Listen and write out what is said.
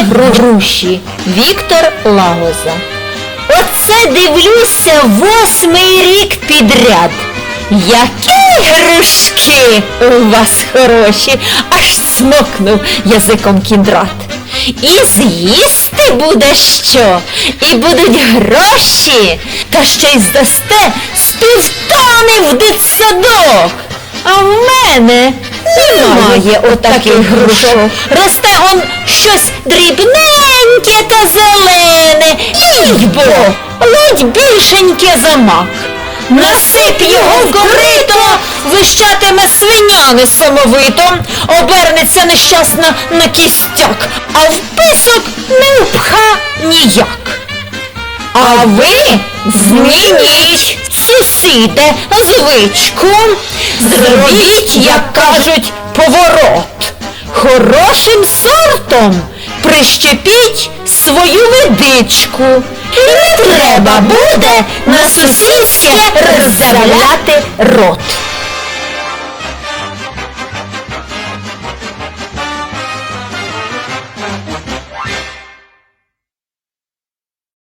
груші. Віктор Лагоза. Оце дивлюся восьмий рік підряд. Які грушки у вас хороші, аж смокнув язиком кіндрат. І з'їсти буде що, і будуть гроші, та ще й здасте з в дитсадок. А в мене немає отаких грушок. Росте он щось дрібненьке та зелене, їдьбо, ледь більшеньке за мак. Насип його в корито, вищатиме свиня несамовито, обернеться нещасна на кістяк, а в писок не впха ніяк. А ви змініть, сусіде, звичку, зробіть, як кажуть, поворот. Хорошим сортом прищепіть свою медичку. Не треба буде на сусідське роззявляти рот.